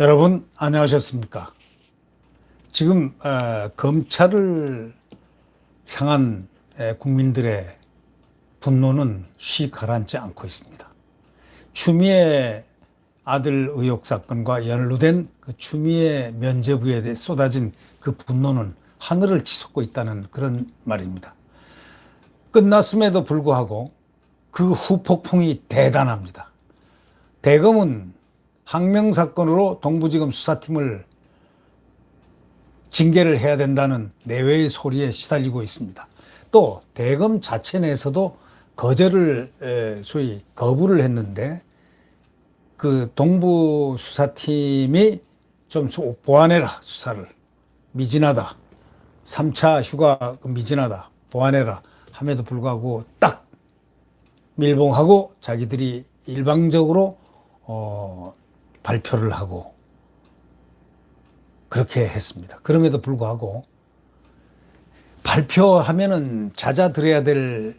여러분 안녕하셨습니까? 지금 어, 검찰을 향한 에, 국민들의 분노는 쉬 가라앉지 않고 있습니다. 추미애 아들 의혹 사건과 연루된 그 추미애 면죄부에 대해 쏟아진 그 분노는 하늘을 치솟고 있다는 그런 말입니다. 끝났음에도 불구하고 그 후폭풍이 대단합니다. 대검은 항명 사건으로 동부지검 수사팀을 징계를 해야 된다는 내외의 소리에 시달리고 있습니다. 또 대검 자체 내에서도 거절을 에, 소위 거부를 했는데 그 동부 수사팀이 좀 수- 보완해라 수사를. 미진하다. 3차 휴가 미진하다. 보완해라 함에도 불구하고 딱 밀봉하고 자기들이 일방적으로 어, 발표를 하고 그렇게 했습니다. 그럼에도 불구하고 발표하면은 잦아들어야 될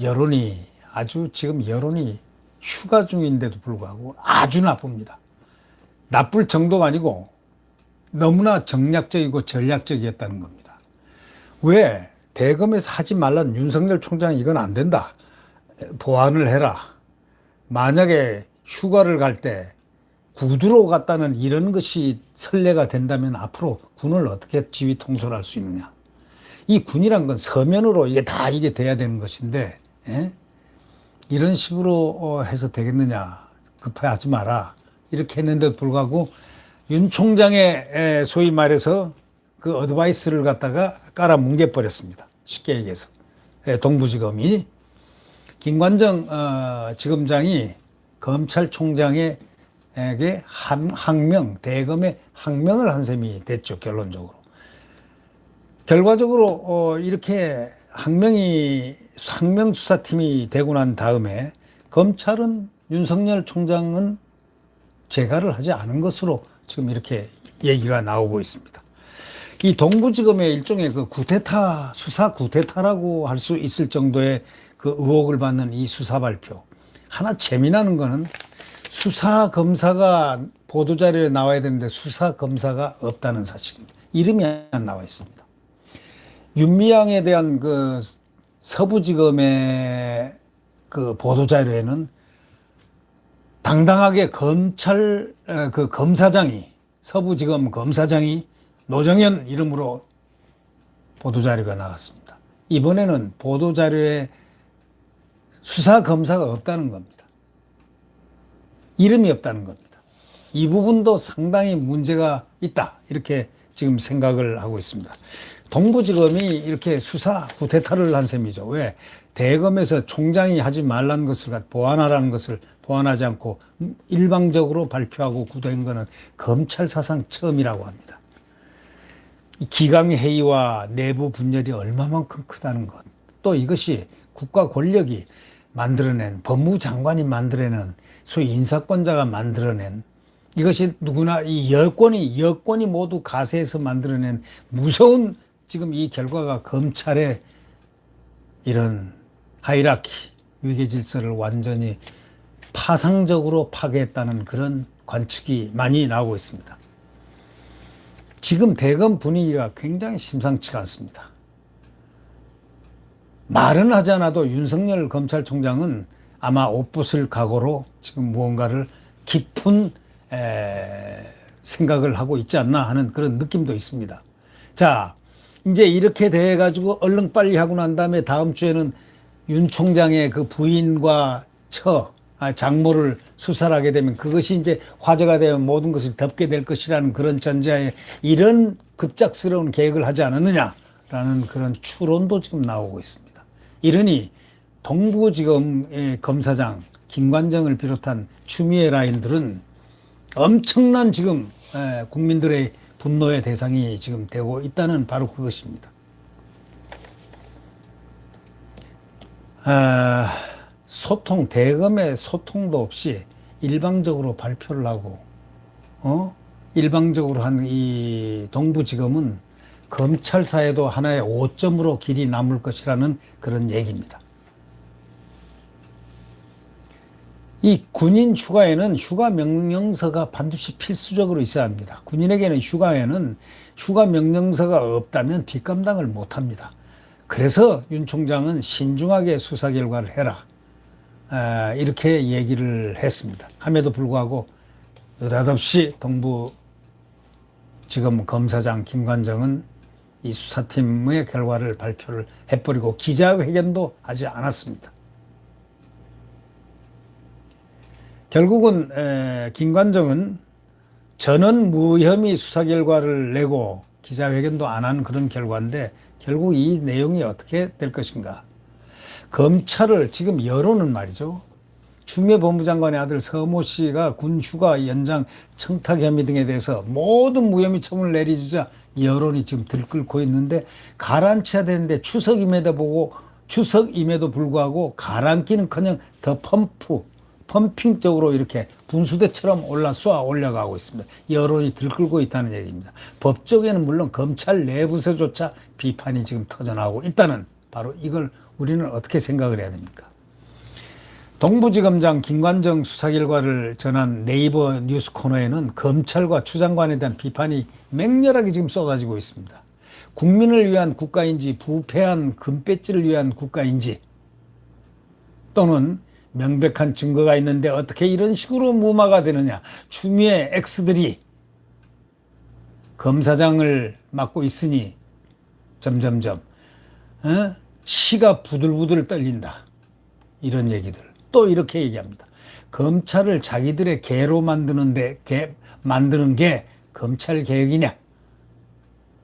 여론이 아주 지금 여론이 휴가 중인데도 불구하고 아주 나쁩니다. 나쁠 정도가 아니고 너무나 정략적이고 전략적이었다는 겁니다. 왜 대검에서 하지 말란 윤석열 총장이 이건 안 된다. 보완을 해라. 만약에 휴가를 갈 때 구두로 갔다는 이런 것이 선례가 된다면 앞으로 군을 어떻게 지휘 통솔할 수 있느냐. 이 군이란 건 서면으로 이게 다 이게 돼야 되는 것인데, 예? 이런 식으로 어, 해서 되겠느냐. 급해하지 마라. 이렇게 했는데도 불구하고 윤 총장의 에, 소위 말해서 그 어드바이스를 갖다가 깔아 뭉개버렸습니다. 쉽게 얘기해서. 예, 동부지검이. 김관정 어, 지검장이 검찰총장 에게 한, 항명, 대검의 항명을 한 셈이 됐죠, 결론적으로. 결과적으로 어, 이렇게 항명이 항명 수사팀이 되고 난 다음에 검찰은 윤석열 총장은 재가를 하지 않은 것으로 지금 이렇게 얘기가 나오고 있습니다. 이 동부지검의 일종의 그 구테타 수사 구테타라고 할 수 있을 정도의 그 의혹을 받는 이 수사 발표 하나 재미나는 거는 수사 검사가 보도 자료에 나와야 되는데 수사 검사가 없다는 사실입니다. 이름이 안 나와 있습니다. 윤미향에 대한 그 서부지검의 그 보도 자료에는 당당하게 검찰 어, 그 검사장이 서부지검 검사장이 노정현 이름으로 보도 자료가 나왔습니다. 이번에는 보도 자료에 수사 검사가 없다는 겁니다. 이름이 없다는 겁니다. 이 부분도 상당히 문제가 있다. 이렇게 지금 생각을 하고 있습니다. 동부지검이 이렇게 수사 구태타를 한 셈이죠. 왜? 대검에서 총장이 하지 말라는 것을 보완하라는 것을 보완하지 않고 일방적으로 발표하고 구된 것은 검찰 사상 처음이라고 합니다. 이 기강회의와 내부 분열이 얼마만큼 크다는 것. 또 이것이 국가 권력이 만들어낸 법무장관이 만들어낸 소위 인사권자가 만들어낸 이것이 누구나 이 여권이 여권이 모두 가세해서 만들어낸 무서운 지금 이 결과가 검찰의 이런 하이라키 위계 질서를 완전히 파상적으로 파괴했다는 그런 관측이 많이 나오고 있습니다. 지금 대검 분위기가 굉장히 심상치가 않습니다. 말은 하지 않아도 윤석열 검찰총장은 아마 옷벗을 각오로 지금 무언가를 깊은 에, 생각을 하고 있지 않나 하는 그런 느낌도 있습니다. 자, 이제 이렇게 돼 가지고 얼른 빨리 하고 난 다음에 다음 주에는 윤 총장의 그 부인과 처 아, 장모를 수사를 하게 되면 그것이 이제 화제가 되면 모든 것을 덮게 될 것이라는 그런 전제하에 이런 급작스러운 계획을 하지 않았느냐라는 그런 추론도 지금 나오고 있습니다. 이러니 동부지검의 검사장 김관정을 비롯한 추미애 라인들은 엄청난 지금 에, 국민들의 분노의 대상이 지금 되고 있다는 바로 그것입니다. 아, 소통, 대검의 소통도 없이 일방적으로 발표를 하고, 어? 일방적으로 한 이 동부지검은 검찰 사에도 하나의 오점으로 길이 남을 것이라는 그런 얘기입니다. 이 군인 휴가에는 휴가 명령서가 반드시 필수적으로 있어야 합니다. 군인에게는 휴가에는 휴가 명령서가 없다면 뒷감당을 못 합니다. 그래서 윤 총장은 신중하게 수사 결과를 해라. 아, 이렇게 얘기를 했습니다. 함에도 불구하고 느닷없이 동부 지금 검사장 김관정은 이 수사팀의 결과를 발표를 해버리고 기자회견도 하지 않았습니다. 결국은 에, 김관정은 전원 무혐의 수사 결과를 내고 기자회견도 안 한 그런 결과인데 결국 이 내용이 어떻게 될 것인가? 검찰을 지금 여론은 말이죠. 추미애 법무장관의 아들 서모 씨가 군 휴가 연장 청탁 혐의 등에 대해서 모든 무혐의 처분을 내리자 여론이 지금 들끓고 있는데 가라앉혀야 되는데 추석임에도 보고 추석임에도 불구하고 가라앉기는커녕 더 펌프 펌핑적으로 이렇게 분수대처럼 올라 쏘아 올려가고 있습니다. 여론이 들끓고 있다는 얘기입니다. 법적에는 물론 검찰 내부에서조차 비판이 지금 터져나오고 있다는 바로 이걸 우리는 어떻게 생각을 해야 됩니까? 동부지검장 김관정 수사 결과를 전한 네이버 뉴스 코너에는 검찰과 추 장관에 대한 비판이 맹렬하게 지금 쏟아지고 있습니다. 국민을 위한 국가인지 부패한 금배지를 위한 국가인지 또는 명백한 증거가 있는데 어떻게 이런 식으로 무마가 되느냐. 추미애 X들이 검사장을 맡고 있으니 점점점 어? 치가 부들부들 떨린다. 이런 얘기들. 또 이렇게 얘기합니다. 검찰을 자기들의 개로 만드는데 개 만드는 게 검찰 개혁이냐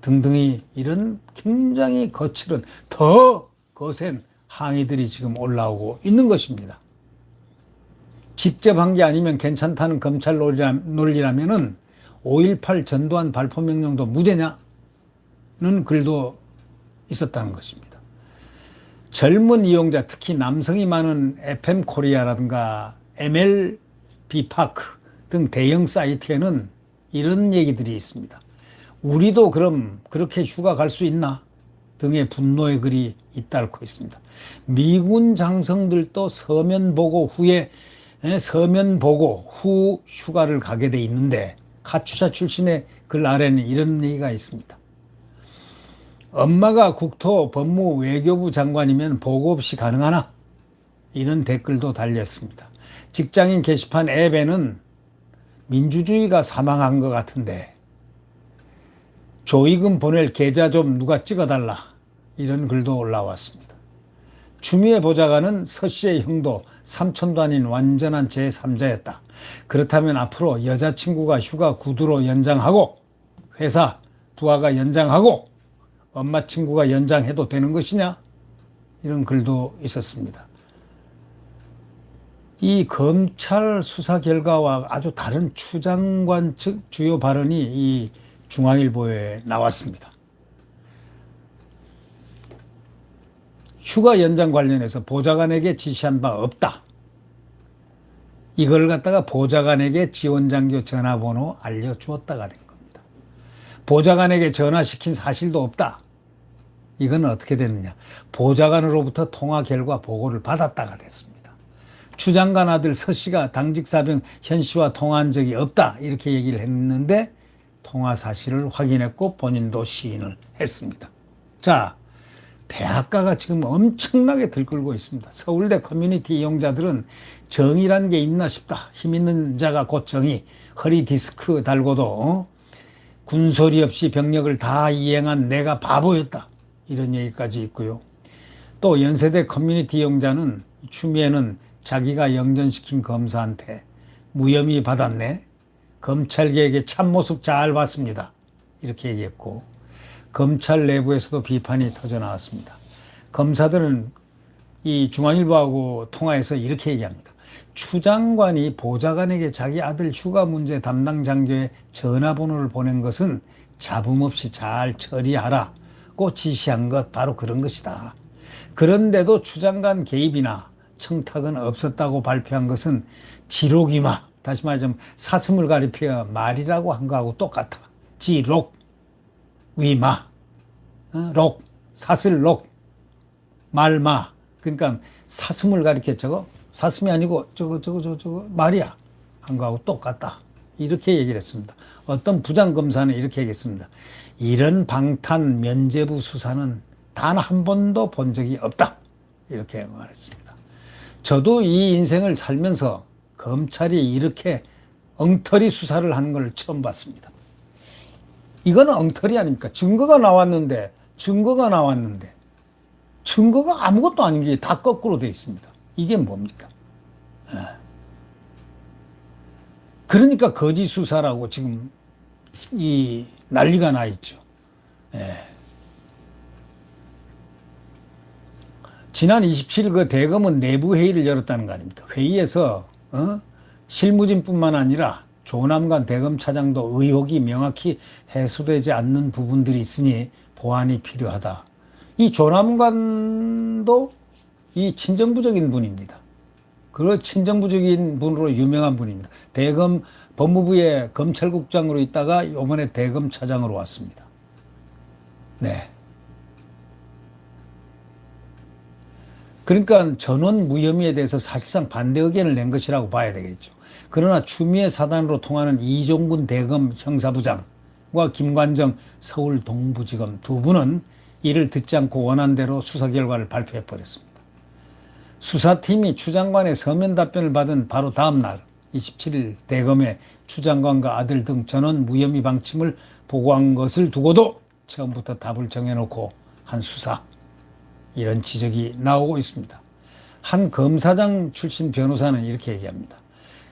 등등이 이런 굉장히 거칠은 더 거센 항의들이 지금 올라오고 있는 것입니다. 직접 한 게 아니면 괜찮다는 검찰 논리라, 논리라 면은 5.18 전두환 발포 명령도 무죄냐는 글도 있었다는 것입니다. 젊은 이용자, 특히 남성이 많은 FM 코리아라든가 MLB 파크 등 대형 사이트에는 이런 얘기들이 있습니다. 우리도 그럼 그렇게 휴가 갈 수 있나? 등의 분노의 글이 잇따르고 있습니다. 미군 장성들도 서면 보고 후에 서면 보고 후 휴가를 가게 돼 있는데 카투사 출신의 글 아래는 이런 얘기가 있습니다. 엄마가 국토 법무 외교부 장관이면 보고 없이 가능하나? 이런 댓글도 달렸습니다. 직장인 게시판 앱에는 민주주의가 사망한 것 같은데 조의금 보낼 계좌 좀 누가 찍어달라 이런 글도 올라왔습니다. 추미애 보좌관은 서 씨의 형도 삼촌도 아닌 완전한 제3자였다. 그렇다면 앞으로 여자친구가 휴가 구두로 연장하고 회사 부하가 연장하고 엄마 친구가 연장해도 되는 것이냐? 이런 글도 있었습니다. 이 검찰 수사 결과와 아주 다른 추 장관 측 주요 발언이 이 중앙일보에 나왔습니다. 휴가 연장 관련해서 보좌관에게 지시한 바 없다. 이걸 갖다가 보좌관에게 지원장교 전화번호 알려주었다가 된 겁니다. 보좌관에게 전화시킨 사실도 없다. 이건 어떻게 됐느냐. 보좌관으로부터 통화 결과 보고를 받았다가 됐습니다. 추 장관 아들 서 씨가 당직 사병 현 씨와 통화한 적이 없다. 이렇게 얘기를 했는데 통화 사실을 확인했고 본인도 시인을 했습니다. 자, 대학가가 지금 엄청나게 들끓고 있습니다. 서울대 커뮤니티 이용자들은 정의라는 게 있나 싶다. 힘 있는 자가 곧 정의. 허리 디스크 달고도 어? 군소리 없이 병력을 다 이행한 내가 바보였다. 이런 얘기까지 있고요. 또 연세대 커뮤니티 이용자는 추미애는 자기가 영전시킨 검사한테 무혐의 받았네. 검찰개혁의 참모습 잘 봤습니다. 이렇게 얘기했고 검찰 내부에서도 비판이 터져 나왔습니다. 검사들은 이 중앙일보하고 통화해서 이렇게 얘기합니다. 추 장관이 보좌관에게 자기 아들 휴가 문제 담당 장교의 전화번호를 보낸 것은 잡음 없이 잘 처리하라고 지시한 것 바로 그런 것이다. 그런데도 추 장관 개입이나 청탁은 없었다고 발표한 것은 지록이마 다시 말하자면 사슴을 가리켜 말이라고 한 거하고 똑같아. 지록 위마 어? 록 사슬록 말마 그러니까 사슴을 가리켜 저거 사슴이 아니고 저거 저거 저거 저거 말이야 한 거하고 똑같다 이렇게 얘기를 했습니다. 어떤 부장 검사는 이렇게 얘기했습니다. 이런 방탄 면제부 수사는 단 한 번도 본 적이 없다 이렇게 말했습니다. 저도 이 인생을 살면서 검찰이 이렇게 엉터리 수사를 하는 걸 처음 봤습니다. 이거는 엉터리 아닙니까? 증거가 나왔는데, 증거가 나왔는데, 증거가 아무것도 아닌 게 다 거꾸로 돼 있습니다. 이게 뭡니까? 예. 그러니까 거짓 수사라고 지금 이 난리가 나 있죠. 예. 지난 27일 그 대검은 내부 회의를 열었다는 거 아닙니까? 회의에서 어? 실무진뿐만 아니라 조남관 대검 차장도 의혹이 명확히 해소되지 않는 부분들이 있으니 보완이 필요하다. 이 조남관도 이 친정부적인 분입니다. 그 친정부적인 분으로 유명한 분입니다. 대검 법무부의 검찰국장으로 있다가 이번에 대검 차장으로 왔습니다. 네. 그러니까 전원 무혐의에 대해서 사실상 반대 의견을 낸 것이라고 봐야 되겠죠. 그러나 추미애 사단으로 통하는 이종군 대검 형사부장과 김관정 서울 동부지검 두 분은 이를 듣지 않고 원한 대로 수사 결과를 발표해 버렸습니다. 수사팀이 추 장관의 서면 답변을 받은 바로 다음 날 27일 대검에 추 장관과 아들 등 전원 무혐의 방침을 보고한 것을 두고도 처음부터 답을 정해놓고 한 수사 이런 지적이 나오고 있습니다. 한 검사장 출신 변호사는 이렇게 얘기합니다.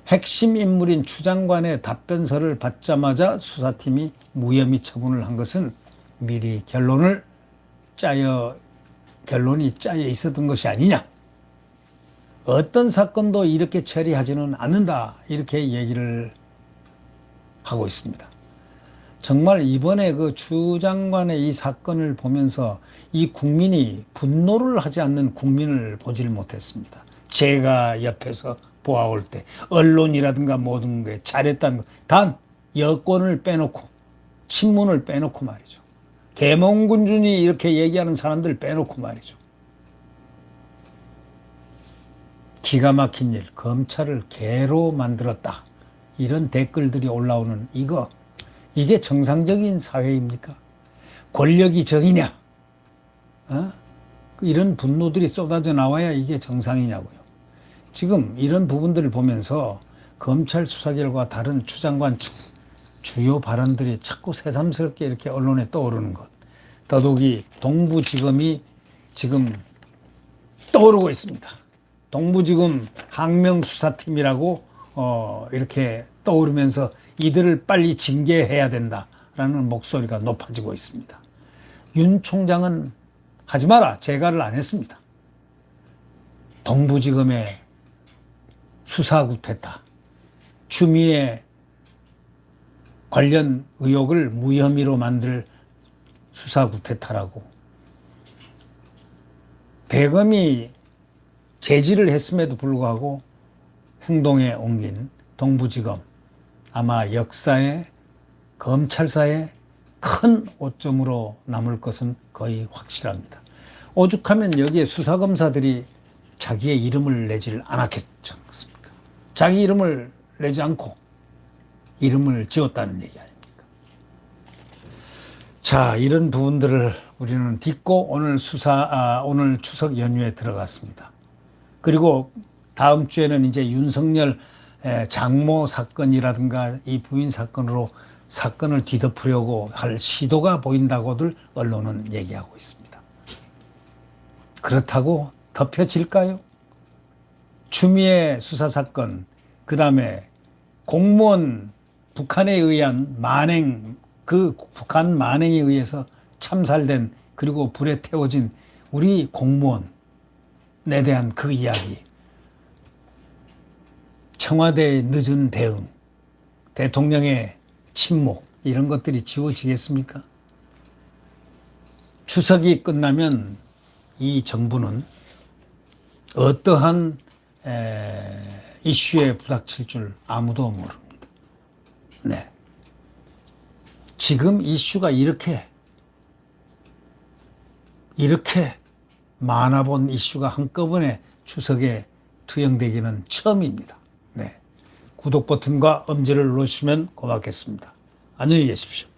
핵심 인물인 추 장관의 답변서를 받자마자 수사팀이 무혐의 처분을 한 것은 미리 결론을 짜여 결론이 짜여 있었던 것이 아니냐. 어떤 사건도 이렇게 처리하지는 않는다. 이렇게 얘기를 하고 있습니다. 정말 이번에 그 추 장관의 이 사건을 보면서 이 국민이 분노를 하지 않는 국민을 보질 못했습니다. 제가 옆에서 보아올 때 언론이라든가 모든 게 잘했다는 것, 단 여권을 빼놓고 친문을 빼놓고 말이죠. 계몽군준이 이렇게 얘기하는 사람들 빼놓고 말이죠. 기가 막힌 일, 검찰을 개로 만들었다. 이런 댓글들이 올라오는 이거, 이게 정상적인 사회입니까? 권력이 정이냐? 어? 이런 분노들이 쏟아져 나와야 이게 정상이냐고요. 지금 이런 부분들을 보면서 검찰 수사 결과 다른 추장관 주요 발언들이 자꾸 새삼스럽게 이렇게 언론에 떠오르는 것. 더더욱이 동부지검이 지금 떠오르고 있습니다. 동부지검 항명수사팀이라고 어, 이렇게 떠오르면서 이들을 빨리 징계해야 된다라는 목소리가 높아지고 있습니다. 윤 총장은 하지 마라. 재가를 안 했습니다. 동부지검에 수사구했다. 추미애 관련 의혹을 무혐의로 만들 수사구태타라고. 대검이 제지를 했음에도 불구하고 행동에 옮긴 동부지검 아마 역사의 검찰사의 큰 오점으로 남을 것은 거의 확실합니다. 오죽하면 여기에 수사검사들이 자기의 이름을 내지를 않았겠지 않습니까? 자기 이름을 내지 않고 이름을 지었다는 얘기 아닙니까? 자, 이런 부분들을 우리는 딛고 오늘 수사, 아, 오늘 추석 연휴에 들어갔습니다. 그리고 다음 주에는 이제 윤석열 장모 사건이라든가 이 부인 사건으로 사건을 뒤덮으려고 할 시도가 보인다고들 언론은 얘기하고 있습니다. 그렇다고 덮여질까요? 추미애 수사 사건, 그 다음에 공무원 북한에 의한 만행, 그 북한 만행에 의해서 참살된 그리고 불에 태워진 우리 공무원에 대한 그 이야기. 청와대의 늦은 대응, 대통령의 침묵, 이런 것들이 지워지겠습니까? 추석이 끝나면 이 정부는 어떠한 에, 이슈에 부닥칠 줄 아무도 모릅니다. 네. 지금 이슈가 이렇게, 이렇게 많아본 이슈가 한꺼번에 추석에 투영되기는 처음입니다. 네. 구독 버튼과 엄지를 눌러주시면 고맙겠습니다. 안녕히 계십시오.